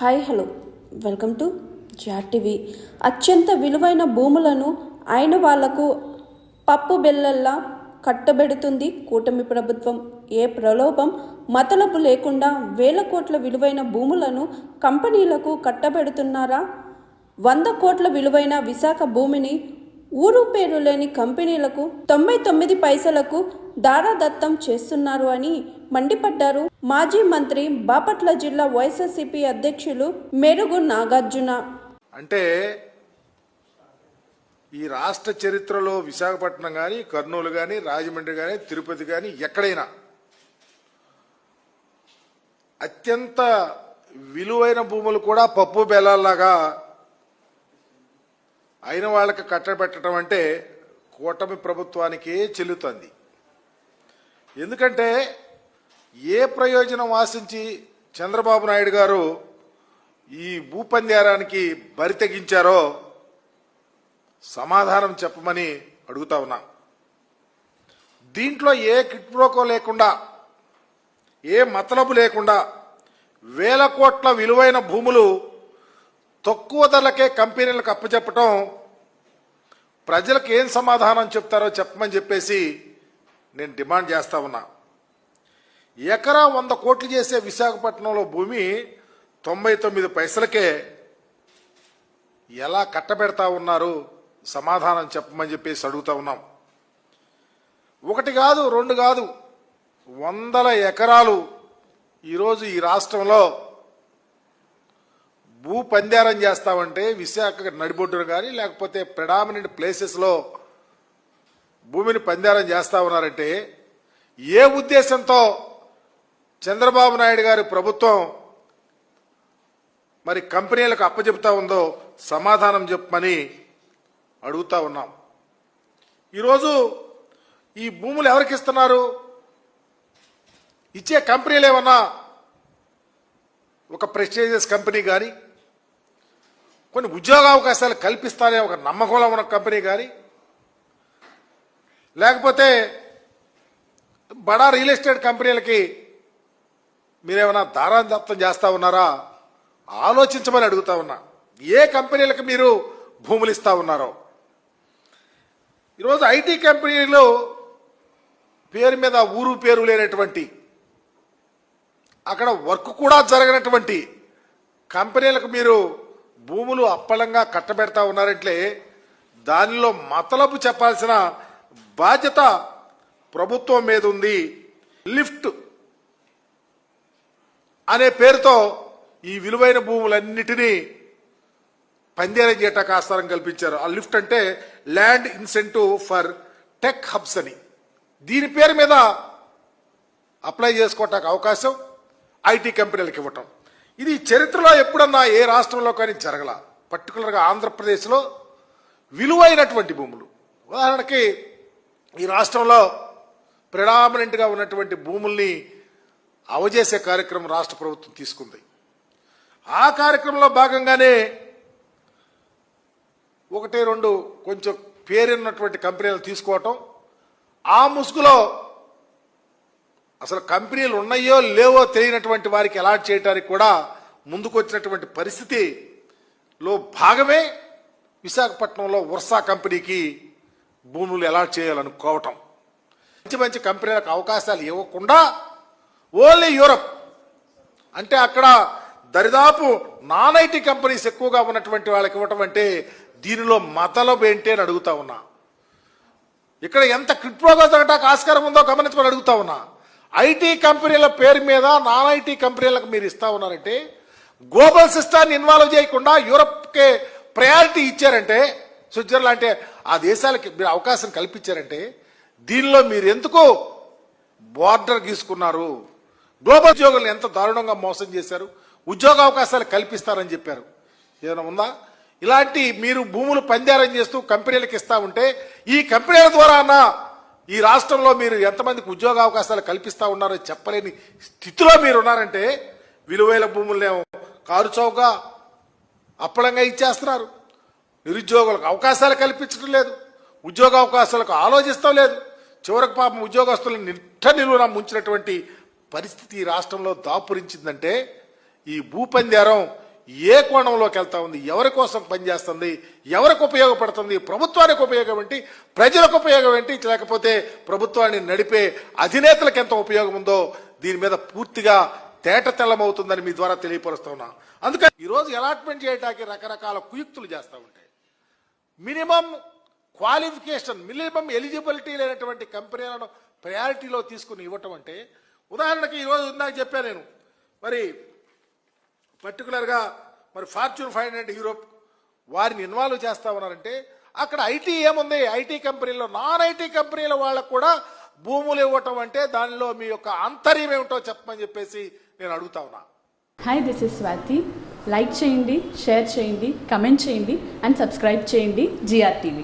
Hi hello. Welcome to జార్ TV. అత్యంత విలువైన భూములను అయిన వాళ్ళకు పప్పు బెల్లల్లా కట్టబెడుతుంది కూటమి ప్రభుత్వం. ఏ ప్రలోభం మతలపు లేకుండా వేల కోట్ల విలువైన భూములను కంపెనీలకు కట్టబెడుతున్నారా? వంద కోట్ల విలువైన విశాఖ భూమిని ఊరు పేరు లేని కంపెనీలకు తొంభై తొమ్మిది పైసలకు దారాదత్తం చేస్తున్నారు అని మండిపడ్డారు. మాజీ మంత్రి బాపట్ల జిల్లా వైఎస్ఆర్సీపీ అధ్యక్షులు మెరుగు నాగార్జున. అంటే ఈ రాష్ట్ర చరిత్రలో విశాఖపట్నం కానీ కర్నూలు కానీ రాజమండ్రి కానీ తిరుపతి కానీ ఎక్కడైనా అత్యంత విలువైన భూములు కూడా పప్పు బెల్లాల్లాగా అయిన వాళ్ళకి కట్టబెట్టడం అంటే కూటమి ప్రభుత్వానికే చెల్లుతుంది. ఎందుకంటే ఏ ప్రయోజనం ఆశించి చంద్రబాబు నాయుడు గారు ఈ భూపందేరానికి బరి తెగించారో సమాధానం చెప్పమని అడుగుతా ఉన్నా. దీంట్లో ఏ కిట్ప్రోకో లేకుండా ఏ మతలబు లేకుండా వేల కోట్ల విలువైన భూములు తక్కువ ధరలకే కంపెనీలకు అప్పచెప్పటం ప్రజలకు ఏం సమాధానం చెప్తారో చెప్పమని చెప్పేసి నేను డిమాండ్ చేస్తా ఉన్నా. ఎకరా వంద కోట్లు చేసే విశాఖపట్నంలో భూమి తొంభై తొమ్మిది పైసలకే. ఎలా కట్టబెడతా ఉన్నారు? సమాధానం చెప్పమని చెప్పేసి అడుగుతా ఉన్నాం. ఒకటి కాదు రెండు కాదు వందల ఎకరాలు ఈరోజు ఈ రాష్ట్రంలో భూ పందారం చేస్తామంటే విశాఖ నడిబొడ్డును కానీ లేకపోతే ప్రెడామినెంట్ ప్లేసెస్లో భూమిని పందారం చేస్తా ఉన్నారంటే ఏ ఉద్దేశంతో చంద్రబాబు నాయుడు గారి ప్రభుత్వం మరి కంపెనీలకు అప్పచెప్తా ఉందో సమాధానం చెప్పమని అడుగుతా ఉన్నాం. ఈరోజు ఈ భూములు ఎవరికి ఇస్తున్నారు? ఇచ్చే కంపెనీలు ఏమన్నా? ఒక ప్రెస్టీజియస్ కంపెనీ కానీ కొన్ని ఉద్యోగ అవకాశాలు కల్పిస్తానే ఒక నమ్మకంలో ఉన్న కంపెనీ కానీ లేకపోతే బడా రియల్ ఎస్టేట్ కంపెనీలకి మీరేమైనా దారాదత్తం చేస్తా ఉన్నారా? ఆలోచించమని అడుగుతా ఉన్నా. ఏ కంపెనీలకు మీరు భూములు ఇస్తా ఉన్నారో? ఈరోజు ఐటీ కంపెనీలు పేరు మీద ఊరు పేరు లేనటువంటి అక్కడ వర్క్ కూడా జరగనటువంటి కంపెనీలకు మీరు భూములు అప్పలంగా కట్టబెడతా ఉన్నారంటే దానిలో మతలపు చెప్పాల్సిన బాధ్యత ప్రభుత్వం మీద ఉంది. లిఫ్ట్ అనే పేరుతో ఈ విలువైన భూములన్నిటినీ పందేర చేయటానికి ఆస్కారం కల్పించారు. ఆ లిఫ్ట్ అంటే land incentive for tech hubs అని. దీని పేరు మీద అప్లై చేసుకోవటానికి అవకాశం ఐటీ కంపెనీలకు ఇవ్వటం. ఇది చరిత్రలో ఎప్పుడన్నా ఏ రాష్ట్రంలో కానీ జరగల. పర్టికులర్గా ఆంధ్రప్రదేశ్లో విలువైనటువంటి భూములు. ఉదాహరణకి ఈ రాష్ట్రంలో ప్రిడామినెంట్గా ఉన్నటువంటి భూముల్ని అవజేసే కార్యక్రమం రాష్ట్ర ప్రభుత్వం తీసుకుంది. ఆ కార్యక్రమంలో భాగంగానే ఒకటి రెండు కొంచెం పేరున్నటువంటి కంపెనీలు తీసుకోవటం. ఆ ముసుగులో అసలు కంపెనీలు ఉన్నాయో లేవో తెలియనటువంటి వారికి అలాట్ చేయడానికి కూడా ముందుకొచ్చినటువంటి పరిస్థితిలో భాగమే విశాఖపట్నంలో వర్సా కంపెనీకి భూములు అలాట్ చేయాలనుకోవటం. మంచి మంచి కంపెనీలకు అవకాశాలు ఇవ్వకుండా ఓన్లీ యూరప్. అంటే అక్కడ దరిదాపు నాన్ ఐటీ కంపెనీస్ ఎక్కువగా ఉన్నటువంటి వాళ్ళకి ఇవ్వటం అంటే దీనిలో మతలబు ఏంటి అని అడుగుతా ఉన్నా. ఇక్కడ ఎంత క్రిప్టోగా జరగటానికి ఆస్కారం ఉందో గమనించమని అడుగుతా ఉన్నా. ఐటీ కంపెనీల పేరు మీద నాన్ ఐటీ కంపెనీలకు మీరు ఇస్తా ఉన్నారంటే గ్లోబల్ సిస్టాన్ని ఇన్వాల్వ్ చేయకుండా యూరప్కే ప్రయారిటీ ఇచ్చారంటే స్విట్జర్లాండ్ అంటే ఆ దేశాలకి మీరు అవకాశం కల్పించారంటే దీనిలో మీరు ఎందుకు బార్డర్ గీసుకున్నారు? గ్లోబల్ ఉద్యోగులను ఎంత దారుణంగా మోసం చేశారు? ఉద్యోగ అవకాశాలు కల్పిస్తారని చెప్పారు. ఏదైనా ఉందా? ఇలాంటి మీరు భూములు పందారం చేస్తూ కంపెనీలకు ఇస్తా ఉంటే ఈ కంపెనీల ద్వారా అన్నా ఈ రాష్ట్రంలో మీరు ఎంతమందికి ఉద్యోగ అవకాశాలు కల్పిస్తా ఉన్నారో చెప్పలేని స్థితిలో మీరు ఉన్నారంటే విలువైన భూములనేమో కారు చౌగా అప్పడంగా ఇచ్చేస్తున్నారు. నిరుద్యోగులకు అవకాశాలు కల్పించడం లేదు. ఉద్యోగ అవకాశాలకు ఆలోచిస్తాం లేదు. చివరికి పాపం ఉద్యోగస్తులను నిట్ట నిలువున ముంచినటువంటి పరిస్థితి ఈ రాష్ట్రంలో దాపురించిందంటే ఈ భూపందేరం ఏ కోణంలోకి వెళ్తా ఉంది? ఎవరి కోసం పనిచేస్తుంది? ఎవరికి ఉపయోగపడుతుంది? ప్రభుత్వానికి ఉపయోగం ఏంటి? ప్రజలకు ఉపయోగం ఏంటి? లేకపోతే ప్రభుత్వాన్ని నడిపే అధినేతలకు ఎంత ఉపయోగం ఉందో దీని మీద పూర్తిగా తేట తెల్లమవుతుందని మీ ద్వారా తెలియపరుస్తా ఉన్నా. అందుకని ఈరోజు అలాట్మెంట్ చేయడానికి రకరకాల కుయుక్తులు చేస్తూ ఉంటాయి మినిమం క్వాలిఫికేషన్ మినిమం ఎలిజిబిలిటీ లేనటువంటి కంపెనీలను ప్రయారిటీలో తీసుకుని ఇవ్వటం అంటే ఉదాహరణకి ఈరోజు ఇందాక చెప్పాను నేను. మరి పర్టికులర్గా మరి ఫార్చ్యూన్ ఫైవ్ హండ్రెడ్ యూరోప్ వారిని ఇన్వాల్వ్ చేస్తా ఉన్నారంటే అక్కడ ఐటీ ఏముంది? ఐటీ కంపెనీలో నాన్ ఐటీ కంపెనీల వాళ్ళకు కూడా భూములు ఇవ్వటం అంటే దానిలో మీ యొక్క ఆంతర్యం ఏమిటో చెప్పమని చెప్పేసి నేను అడుగుతా ఉన్నా. Hi this is Swathi like చేయండి షేర్ చేయండి కమెంట్ చేయండి అండ్ సబ్స్క్రైబ్ చేయండి జిఆర్ టీవీ